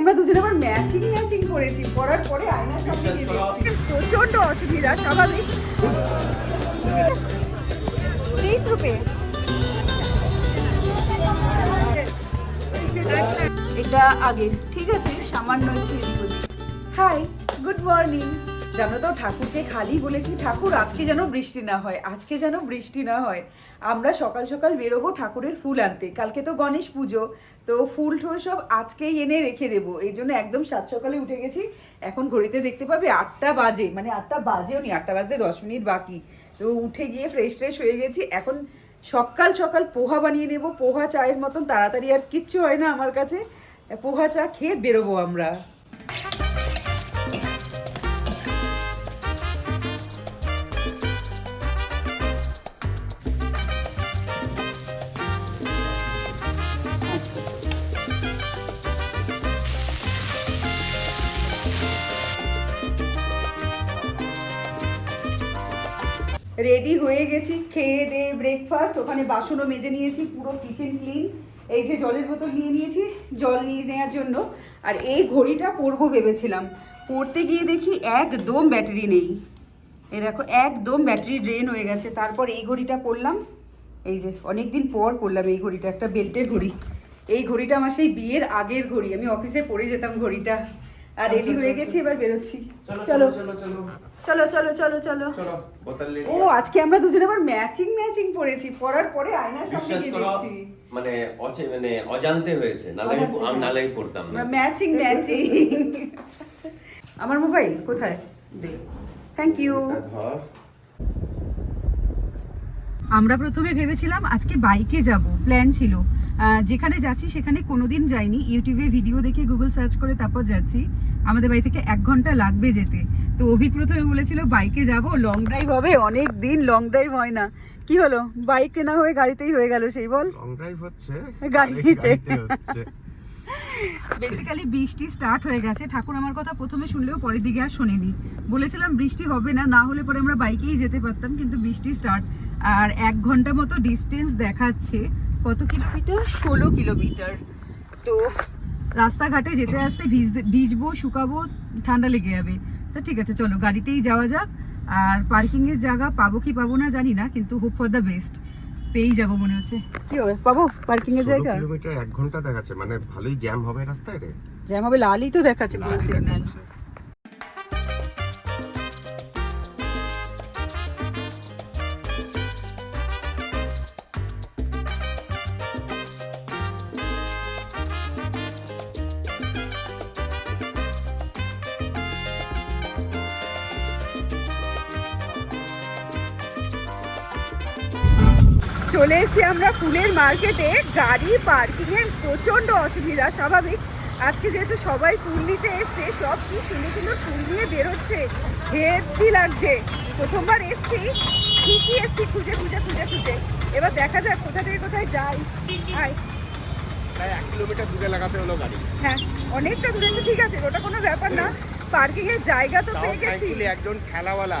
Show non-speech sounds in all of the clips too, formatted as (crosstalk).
আমরা দুজন আবার ম্যাচিং ম্যাচিং করেছি। পড়ার পরে আয়নার সামনে গিয়ে দেখছি। প্রচণ্ড অসুবিধা স্বাভাবিক। তেইশ রুপে। এটা আগের। ঠিক আছে সামান্য একটু হাই গুড মর্নিং জানো তো ঠাকুরকে খালি বলেছি, ঠাকুর, আজকে যেন বৃষ্টি না হয়, আজকে যেন বৃষ্টি না হয়। আমরা সকাল সকাল বেরোবো ঠাকুরের ফুল আনতে। কালকে তো গণেশ পুজো, তো ফুল টুল সব আজকেই এনে রেখে দেবো। এই জন্য একদম সাত সকালে উঠে গেছি। এখন ঘড়িতে দেখতে পাবে আটটা বাজে মানে আটটা বাজেও নি, আটটা বাজতে দশ মিনিট বাকি। তো উঠে গিয়ে ফ্রেশ ট্রেশ হয়ে গেছি। এখন সকাল সকাল পোহা বানিয়ে নেব। পোহা চায়ের মতন তাড়াতাড়ি আর কিচ্ছু হয় না আমার কাছে। পোহা চা খেয়ে বেরোবো আমরা। রেডি হয়ে গেছি খেয়ে দিয়ে ব্রেকফাস্ট ওখানে বাসনও মেজে নিয়েছি পুরো কিচেন ক্লিন এই যে জলের বোতল নিয়ে নিয়েছি জল নিয়ে নেওয়ার জন্য। আর এই ঘড়িটা পরবো ভেবেছিলাম। পরতে গিয়ে দেখি একদম ব্যাটারি নেই। এ দেখো একদম ব্যাটারি ড্রেন হয়ে গেছে। তারপর এই ঘড়িটা পরলাম। এই যে অনেক দিন পর পরলাম এই ঘড়িটা একটা বেল্টের ঘড়ি। এই ঘড়িটা আমার সেই বিয়ের আগের ঘড়ি। আমি অফিসে পরে যেতাম ঘড়িটা। আর রেডি হয়ে গেছি এবার বেরোচ্ছি। চলো চলো চলো। চলো চলো চলো চলো। চলো ও আজকে আমরা দুজনে আবার ম্যাচিং ম্যাচিং পরেছি পরার পরে আয়নার সামনে গিয়ে দেখছি। মানে অচে মানে অজান্তে হয়েছে নালে আমি নালে পড়তাম না। ম্যাচিং ম্যাচিং আমার মোবাইল কোথায়? দে। থ্যাংক ইউ আমরা প্রথমে ভেবেছিলাম আজকে বাইকে যাব। প্ল্যান ছিল। যেখানে যাচ্ছি সেখানে কোনোদিন যাইনি। ইউটিউবে ভিডিও দেখে গুগল সার্চ করে তারপর যাচ্ছি। আমাদের বাড়ি থেকে এক ঘণ্টা লাগবে যেতে। তো অভিক প্রথমে বলেছিল বাইকে যাব লং ড্রাইভ হবে অনেক দিন লং ড্রাইভ হয় না। কি হলো? বাইক কেনা হয়ে গাড়িতেই হয়ে গেল সেই বল। লং ড্রাইভ হচ্ছে গাড়িতে। হচ্ছে। বেসিক্যালি বৃষ্টি স্টার্ট হয়ে গেছে। ঠাকুর আমার কথা প্রথমে শুনলেও পরের দিকে আর শোনেনি। বলেছিলাম বৃষ্টি হবে না না হলে পরে আমরা বাইকেই যেতে পারতাম কিন্তু বৃষ্টি স্টার্ট আর এক ঘণ্টা মতো ডিস্টেন্স দেখাচ্ছে কত কিলোমিটার? ষোলো কিলোমিটার। তো রাস্তাঘাটে যেতে আসতে ভিজতে ভিজবো শুকাবো ঠান্ডা লেগে যাবে। তা ঠিক আছে চলো গাড়িতেই যাওয়া যাক। আর পার্কিং এর জায়গা পাবো কি পাবো না জানি না কিন্তু হোপ ফর দ্য বেস্ট পেয়েই যাব মনে হচ্ছে। কি হবে? পাবো পার্কিং এর জায়গা? কিলোমিটার এক ঘণ্টা দেখাচ্ছে মানে ভালোই জ্যাম হবে রাস্তায় রে। জ্যাম হবে লালই তো দেখাচ্ছে পুরো সিগন্যাল চলে এসেছি আমরা ফুলের মার্কেটে। গাড়ি পার্কিং এর প্রচণ্ড অসুবিধা স্বাভাবিক। আজকে যেহেতু সবাই ফুল নিতে এসছে সব কি সুন্দর সুন্দর ফুল নিয়ে বেরোচ্ছে। হেভি লাগছে। প্রথমবার এসছি। ঠিকই এসছি খুঁজে খুঁজে খুঁজে খুঁজে। এবার দেখা যাক কোথা থেকে কোথায় যাই। আয়। প্রায় এক কিলোমিটার দূরে লাগাতে হলো গাড়ি। হ্যাঁ অনেকটা দূরে ঠিক আছে ওটা কোনো ব্যাপার না। পার্কিং এর জায়গা তো পেয়ে গেছি। একজন ঠেলাওয়ালা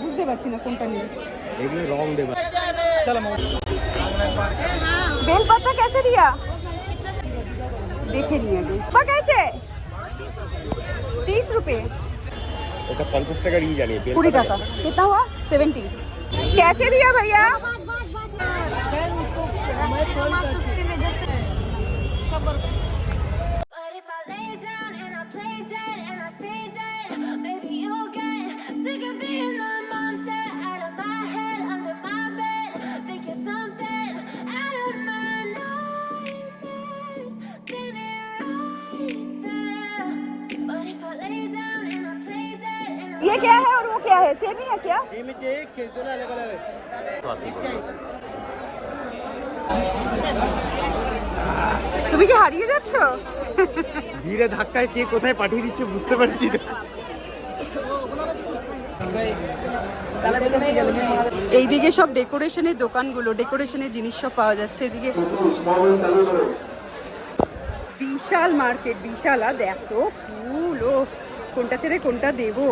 বুঝতে পারছি না কোনটা নিয়ে এগুলো রং দেবে बेल पत्ता कैसे दिया देखे नहीं अभी पा कैसे तीस रुपए এটা পঞ্চাশ টাকার ই জানি বেল पूरी পাতা टाका कितना हुआ सेवेंटी कैसे दिया भैया But क्या है और वो क्या है सेम ही है क्या सेम ही चाहिए खेल दोनों अलग अलग है তো আছে বলো। হারিয়ে যাচ্ছ ভিড়ে ধাক্কায় কে কোথায় পাঠিয়ে দিচ্ছে বুঝতে পারছি না এইদিকে সব ডেকোরেশনের দোকানগুলো ডেকোরেশনের জিনিস সব পাওয়া যাচ্ছে এদিকে বিশাল মার্কেট বিশাল আর দেখো ফুল ও কোনটা ছেড়ে কোনটা দেবো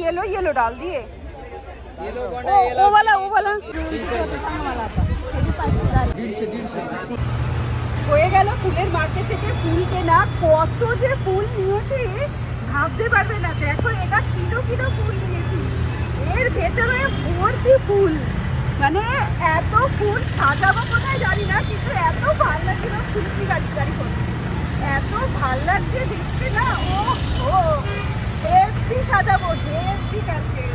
येलो येलो डाल दिए ओ ओ वाला ओ वाला হয়ে গেল ফুলের মার্কেট থেকে ফুল কেনা। কত যে ফুল নিয়েছি, ভাবতে পারবে না। দেখো, এটা কিলো কিলো ফুল নিয়েছি। এর ভেতরে ভর্তি ফুল। মানে এত ফুল সাজাবো কোথায় জানি না, কিন্তু এত ভালো লাগছিল ফুল কি গাড়ি গাড়ি করে এত ভালো লাগছে দেখতে না ও ও হেভি সাজাবো হেভি কালকে।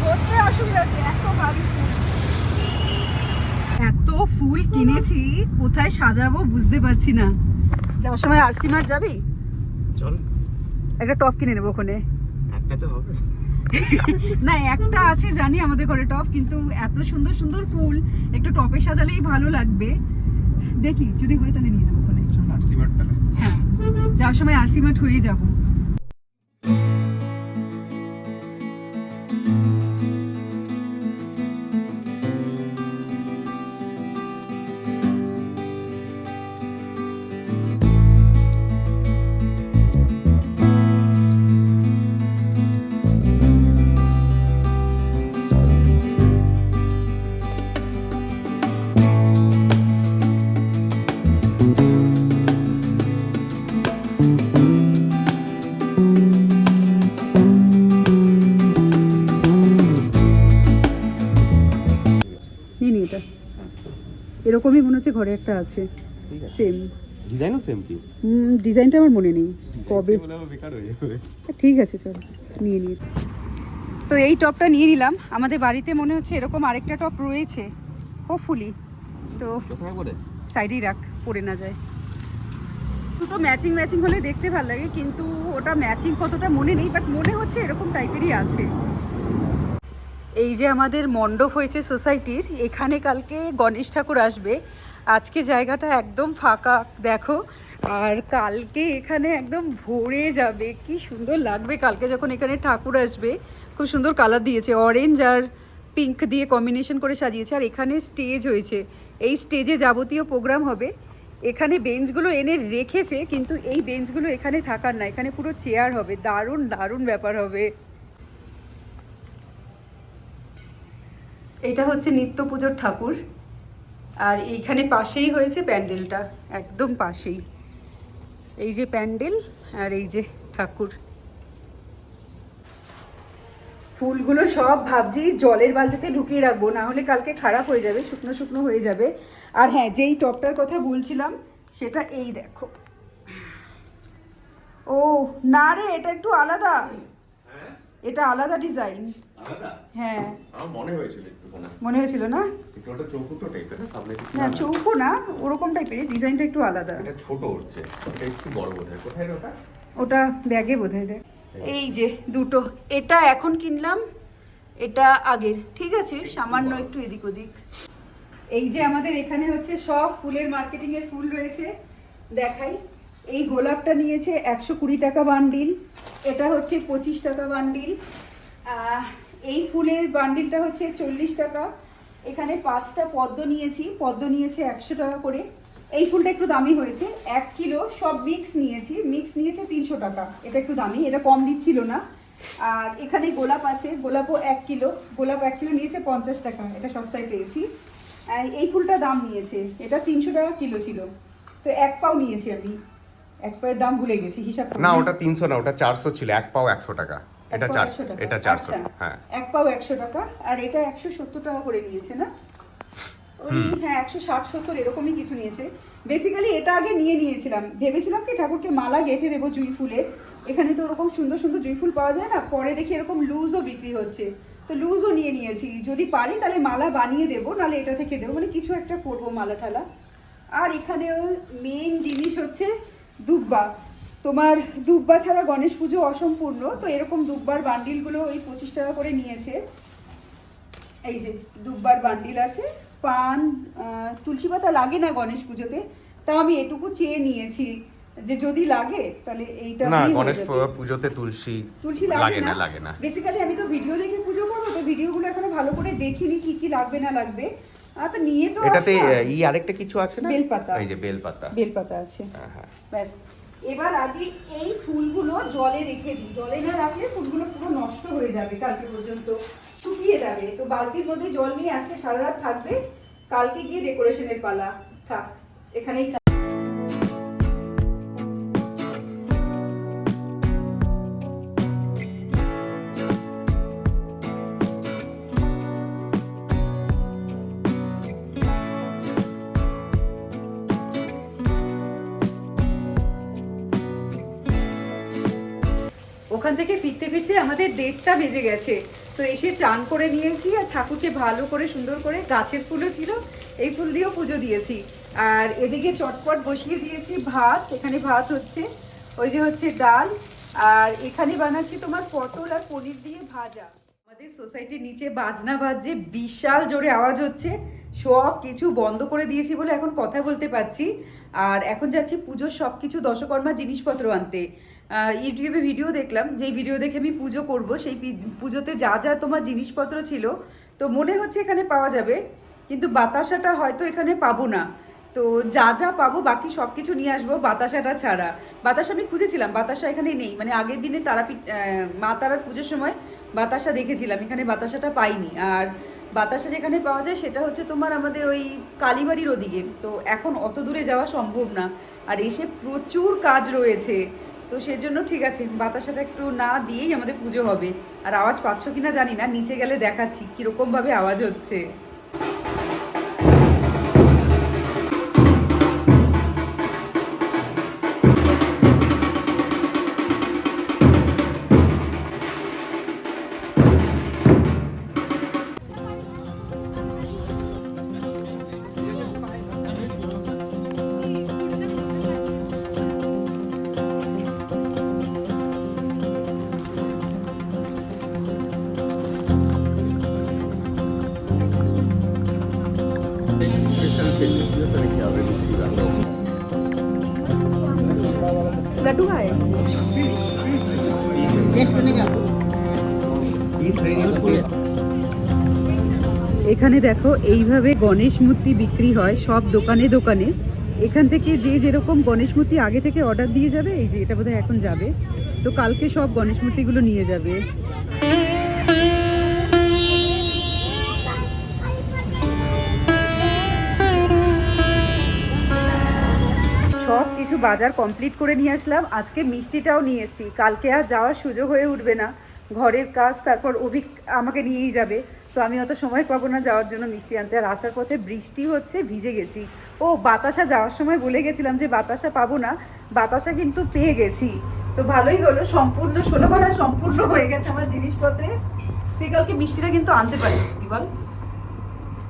ধরতে অসুবিধা হচ্ছে, এত ভারী ফুল। ফুল কিনেছি কোথায় সাজাবো বুঝতে পারছি না। যাওয়ার সময় আরসিমার যাবি? চল। একটা টপ কিনে নেব ওখানে। একটা তো হবে। না একটা আছে জানি আমাদের ঘরে টপ কিন্তু এত সুন্দর সুন্দর ফুল একটু টপে সাজালেই ভালো লাগবে। দেখি যদি হয় তাহলে নিয়ে নেব ওখানে। হ্যাঁ যাওয়ার সময় আরসি মাঠ হয়ে যাব। এরকমই মনে হচ্ছে ঘরে একটা আছে। সেম ডিজাইনও সেম কি ডিজাইনটা আমার মনে নেই। কবে? ঠিক আছে চল। নিয়ে নিয়ে। তো এই টপটা নিয়ে নিলাম। আমাদের বাড়িতে মনে হচ্ছে এরকম আরেকটা টপ রয়েছে। হোপফুলি তো সাইডেই রাখ পরে না যায়। দুটো ম্যাচিং ম্যাচিং হলে দেখতে ভালো লাগে কিন্তু ওটা ম্যাচিং কতটা মনে নেই বাট মনে হচ্ছে এরকম টাইপেরই আছে। এই যে আমাদের মণ্ডপ হয়েছে সোসাইটির, এখানে কালকে গণেশ ঠাকুর আসবে। আজকে জায়গাটা একদম ফাঁকা, দেখো। আর কালকে এখানে একদম ভরে যাবে, কি সুন্দর লাগবে কালকে যখন এখানে ঠাকুর আসবে। খুব সুন্দর কালার দিয়েছে অরেঞ্জ আর পিঙ্ক দিয়ে কম্বিনেশন করে সাজিয়েছে। আর এখানে স্টেজ হয়েছে। এই স্টেজে যাবতীয় প্রোগ্রাম হবে। এখানে বেঞ্চগুলো এনে রেখেছে, কিন্তু এই বেঞ্চগুলো এখানে থাকার না। এখানে পুরো চেয়ার হবে। দারুণ দারুণ ব্যাপার হবে। এটা হচ্ছে নিত্য পুজোর ঠাকুর। আর এইখানে পাশেই হয়েছে প্যান্ডেলটা, একদম পাশেই। এই যে প্যান্ডেল আর এই যে ঠাকুর। ফুলগুলো সব ভাবছি জলের বালতিতে ঢুকিয়ে রাখব, না হলে কালকে খারাপ হয়ে যাবে, শুকনো শুকনো হয়ে যাবে। আর হ্যাঁ যেই টপটার কথা বলছিলাম, সেটা এই দেখো। ও, না রে, এটা একটু আলাদা। এটা আলাদা ডিজাইন। আলাদা? হ্যাঁ। আমার মনে হয়েছিল মনে হয়েছিল না? একটু ওটা টাইপের না? সামনে না চৌকো না ওরকম টাইপের ডিজাইনটা একটু আলাদা। এটা ছোট হচ্ছে এটা একটু বড় বোধ হয় কোথায় ওটা? ওটা ব্যাগে বোধহয় দেয় এই যে দুটো। এটা এখন কিনলাম এটা আগের। ঠিক আছে সামান্য একটু এদিক ওদিক। এই যে আমাদের এখানে হচ্ছে সব ফুলের মার্কেটিং এর ফুল রয়েছে। দেখাই। এই গোলাপটা নিয়েছে একশো কুড়ি টাকা বান্ডিল, এটা হচ্ছে পঁচিশ টাকা বান্ডিল। এই ফুলের বান্ডিলটা হচ্ছে চল্লিশ টাকা। এখানে পাঁচটা পদ্ম নিয়েছি, পদ্ম নিয়েছে একশো টাকা করে। এই ফুলটা একটু দামি হয়েছে, এক কিলো সব মিক্স নিয়েছি মিক্স নিয়েছে তিনশো টাকা। এটা একটু দামি, এটা কম দিচ্ছিল না। আর এখানে গোলাপ আছে, গোলাপও এক কিলো, গোলাপ এক কিলো নিয়েছে পঞ্চাশ টাকা, এটা সস্তায় পেয়েছি। এই ফুলটা দাম নিয়েছে, এটা তিনশো টাকা কিলো ছিল। তো এক পাও নিয়েছি আমি। এক পায়ের দাম ভুলে গেছি হিসাব। না ওটা তিনশো না ওটা চারশো ছিল এক পাও একশো টাকা। এটা চারশো টাকা। এটা চারশো আচ্ছা। হ্যাঁ। এক পাও একশো টাকা আর এটা একশো সত্তর টাকা করে নিয়েছে না? হ্যাঁ একশো ষাট সত্তর এরকমই কিছু নিয়েছে। বেসিক্যালি এটা আগে নিয়ে নিয়েছিলাম। ভেবেছিলাম কি ঠাকুরকে মালা গেঁথে দেবো জুই ফুলের এখানে তো ওরকম সুন্দর সুন্দর জুই ফুল পাওয়া যায় না পরে দেখি এরকম লুজও বিক্রি হচ্ছে। তো লুজও নিয়ে নিয়েছি। যদি পারি তাহলে মালা বানিয়ে দেবো নাহলে এটা থেকে দেবো। মানে কিছু একটা করব মালা ঠালা আর এখানে মেন জিনিস হচ্ছে দুব্বা। তোমার দুব্বা ছাড়া গণেশ পুজো অসম্পূর্ণ তো এরকম দুব্বার বান্ডিলগুলো ওই পঁচিশ টাকা করে নিয়েছে। এই যে দুব্বার বান্ডিল আছে পান তুলসী পাতা লাগে না গণেশ পুজোতে? তা আমি এটুকু চেয়ে নিয়েছি যে যদি লাগে তাহলে এইটা না গণেশ পুজোতে তুলসী তুলসী লাগে না। লাগে না। বেসিক্যালি আমি তো ভিডিও দেখে পুজো করব তো ভিডিওগুলো এখনও ভালো করে দেখিনি কি কি লাগবে না লাগবে। তো নিয়ে তো এটাতে ই আরেকটা কিছু আছে না? বেলপাতা। এই যে বেলপাতা। বেলপাতা আছে। হ্যাঁ, হ্যাঁ। ব্যাস। এবার আগে এই ফুলগুলো জলে রেখে দিই। জলে না রাখলে ফুলগুলো পুরো নষ্ট হয়ে যাবে কালকে পর্যন্ত। শুকিয়ে যাবে। তো বালতির মধ্যে জল নিয়ে আজকে সারা রাত থাকবে। কালকে গিয়ে ডেকোরেশনের পালা। থাক এখানেই ওখান থেকে ফিরতে ফিরতে আমাদের দেড়টা বেজে গেছে। তো এসে চান করে নিয়েছি আর ঠাকুরকে ভালো করে সুন্দর করে গাছের ফুলও ছিল, এই ফুল দিয়েও পুজো দিয়েছি। আর এদিকে চটপট বসিয়ে দিয়েছি ভাত, এখানে ভাত হচ্ছে, ওই যে হচ্ছে ডাল। আর এখানে বানাচ্ছি তোমার পটল আর পনির দিয়ে ভাজা। আমাদের সোসাইটির নিচে বাজনা বাজছে, বিশাল জোরে আওয়াজ হচ্ছে। সব কিছু বন্ধ করে দিয়েছি বলে এখন কথা বলতে পারছি। আর এখন যাচ্ছি পুজোর সব কিছু দশকর্মা জিনিসপত্র আনতে। ইউটিউবে ভিডিও দেখলাম, যেই ভিডিও দেখে আমি পুজো করব, সেই পুজোতে যা যা তোমার জিনিসপত্র ছিল, তো মনে হচ্ছে এখানে পাওয়া যাবে, কিন্তু বাতাসাটা হয়তো এখানে পাবো না। তো যা যা পাবো, বাকি সব কিছু নিয়ে আসব বাতাসাটা ছাড়া। বাতাসা আমি খুঁজেছিলাম, বাতাসা এখানে নেই। মানে আগের দিনে তারাপীঠ মা তারার পুজোর সময় বাতাসা দেখেছিলাম, এখানে বাতাসাটা পাইনি। আর বাতাসা যেখানে পাওয়া যায়, সেটা হচ্ছে তোমার আমাদের ওই কালীবাড়ির ওদিকে। তো এখন অত দূরে যাওয়া সম্ভব না। আর এসে প্রচুর কাজ রয়েছে। তো সেজন্য ঠিক আছে, বাতাসাটা একটু না দিয়েই আমাদের পুজো হবে। আর আওয়াজ পাচ্ছ কিনা জানি না, নিচে গেলে দেখাচ্ছি কীরকমভাবে আওয়াজ হচ্ছে। এখানে দেখো, এইভাবে গণেশ মূর্তি বিক্রি হয় সব দোকানে দোকানে। এখান থেকে যে যেরকম গণেশ মূর্তি আগে থেকে অর্ডার দিয়ে যাবে, এই যে এটা বোধহয় এখন যাবে। তো কালকে সব গণেশ মূর্তিগুলো নিয়ে যাবে। সব কিছু বাজার কমপ্লিট করে নিয়ে আসলাম। আজকে মিষ্টিটাও নিয়ে এসেছি। কালকে আর যাওয়ার সুযোগ হয়ে উঠবে না। ঘরের কাজ, তারপর অভিক আমাকে নিয়েই যাবে। তো আমি অত সময় পাবো না যাওয়ার জন্য মিষ্টি আনতে। আর আসার পথে বৃষ্টি হচ্ছে ভিজে গেছি। ও বাতাসা যাওয়ার সময় বলে গেছিলাম যে বাতাসা পাবো না বাতাসা কিন্তু পেয়ে গেছি। তো ভালোই হলো সম্পূর্ণ ষোলো বেলা সম্পূর্ণ হয়ে গেছে আমার জিনিসপত্রে। তুই কালকে মিষ্টিটা কিন্তু আনতে পারিস তুই বল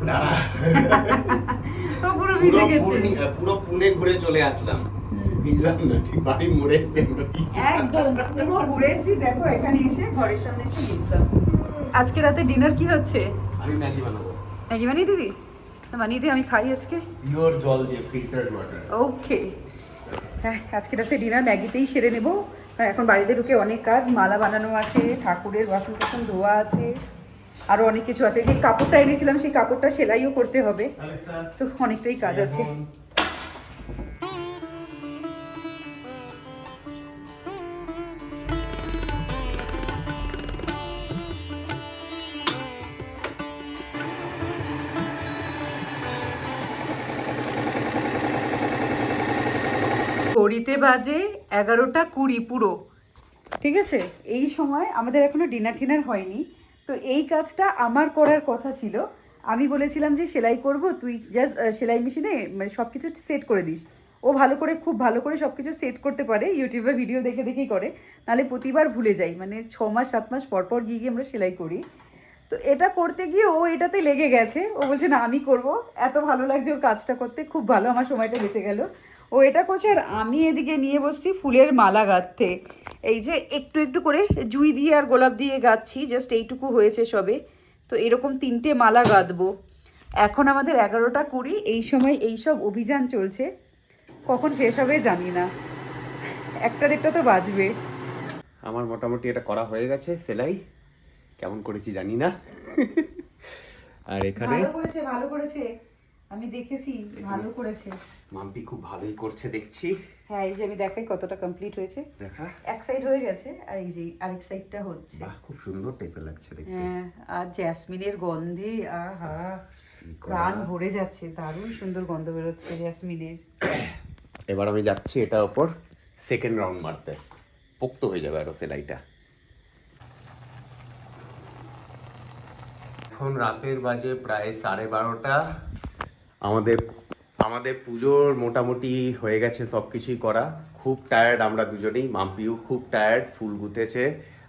(laughs) পুরো ভিজে পুরো গেছে। পুরো পুনে ঘুরে চলে আসলাম। বাড়ি। একদম পুরো ঘুরে দেখো এখানে এসে ঘরের সামনে এসে গেছিলাম আজকে রাতে ডিনার কি হচ্ছে? আমি ম্যাগি বানাবো। ম্যাগি বানিয়ে দিবি? বানিয়ে দিয়ে আমি খাই আজকে। পিওর জল দিয়ে ফিল্টার্ড ওয়াটার ওকে হ্যাঁ আজকে রাতে ডিনার ম্যাগিতেই সেরে নেব। এখন বাড়িতে ঢুকে অনেক কাজ মালা বানানো আছে ঠাকুরের বাসন টাসন ধোয়া আছে আরও অনেক কিছু আছে। যে কাপড়টা এনেছিলাম সেই কাপড়টা সেলাইও করতে হবে। তো অনেকটাই কাজ আছে। ঘড়িতে বাজে এগারোটা কুড়ি পুরো। ঠিক আছে? এই সময় আমাদের এখনও ডিনার টিনার হয়নি। তো এই কাজটা আমার করার কথা ছিল। আমি বলেছিলাম যে সেলাই করব, তুই জাস্ট সেলাই মেশিনে মানে সব কিছু সেট করে দিস। ও ভালো করে, খুব ভালো করে সব কিছু সেট করতে পারে ইউটিউবে ভিডিও দেখে দেখেই করে। নাহলে প্রতিবার ভুলে যাই মানে ছ মাস, সাত মাস পর পর গিয়ে গিয়ে আমরা সেলাই করি। তো এটা করতে গিয়ে ও এটাতে লেগে গেছে। ও বলছে, না, আমি করব। এত ভালো লাগছে ওর কাজটা করতে, খুব ভালো, আমার সময়টা বেঁচে গেল। ও এটা করছে আর আমি এদিকে নিয়ে বসছি ফুলের মালা গাঁথতে। এই যে একটু একটু করে জুই দিয়ে আর গোলাপ দিয়ে গাচ্ছি জাস্ট এইটুকু হয়েছে সবে। তো এরকম তিনটে মালা গাঁথবো। এখন আমাদের এগারোটা কুড়ি এই সময় এই সব অভিযান চলছে। কখন শেষ হবে জানি না। একটা দেড়টা তো বাজবে। আমার মোটামুটি এটা করা হয়ে গেছে সেলাই। কেমন করেছি জানি না। (laughs) আর এখানে ভালো করেছে ভালো করেছে। আমি দেখেছি ভালো করেছে। মাম্পি খুব ভালোই করছে দেখছি। হ্যাঁ এই যে আমি দেখাই কতটা কমপ্লিট হয়েছে। দেখা। এক সাইড হয়ে গেছে আর এই যে আরেক সাইডটা হচ্ছে। বাহ খুব সুন্দর টাইপের লাগছে দেখতে। হ্যাঁ আর জ্যাসমিনের গন্ধে আহা প্রাণ ভরে যাচ্ছে দারুণ সুন্দর গন্ধ বেরোচ্ছে জ্যাসমিনের (coughs) এবার আমি যাচ্ছি এটার ওপর সেকেন্ড রাউন্ড মারতে। পোক্ত হয়ে যাবে আরও সেলাইটা। এখন রাতের বাজে প্রায় সাড়ে বারোটা। আমাদের আমাদের পুজোর মোটামুটি হয়ে গেছে সব কিছুই করা। খুব টায়ার্ড আমরা দুজনেই মাম্পিও খুব টায়ার্ড ফুল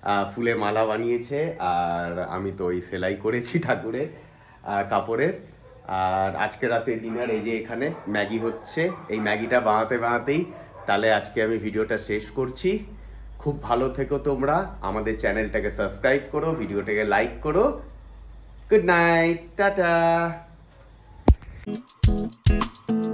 আহ, ফুলে মালা বানিয়েছে আর আমি তো ওই সেলাই করেছি ঠাকুরে আহ, কাপড়ের। আর আজকে রাতে ডিনার এই যে এখানে ম্যাগি হচ্ছে। এই ম্যাগিটা বানাতে বানাতেই তাহলে আজকে আমি ভিডিওটা শেষ করছি। খুব ভালো থেকো তোমরা আমাদের চ্যানেলটাকে সাবস্ক্রাইব করো ভিডিওটাকে লাইক করো। Good night tata! Thank you.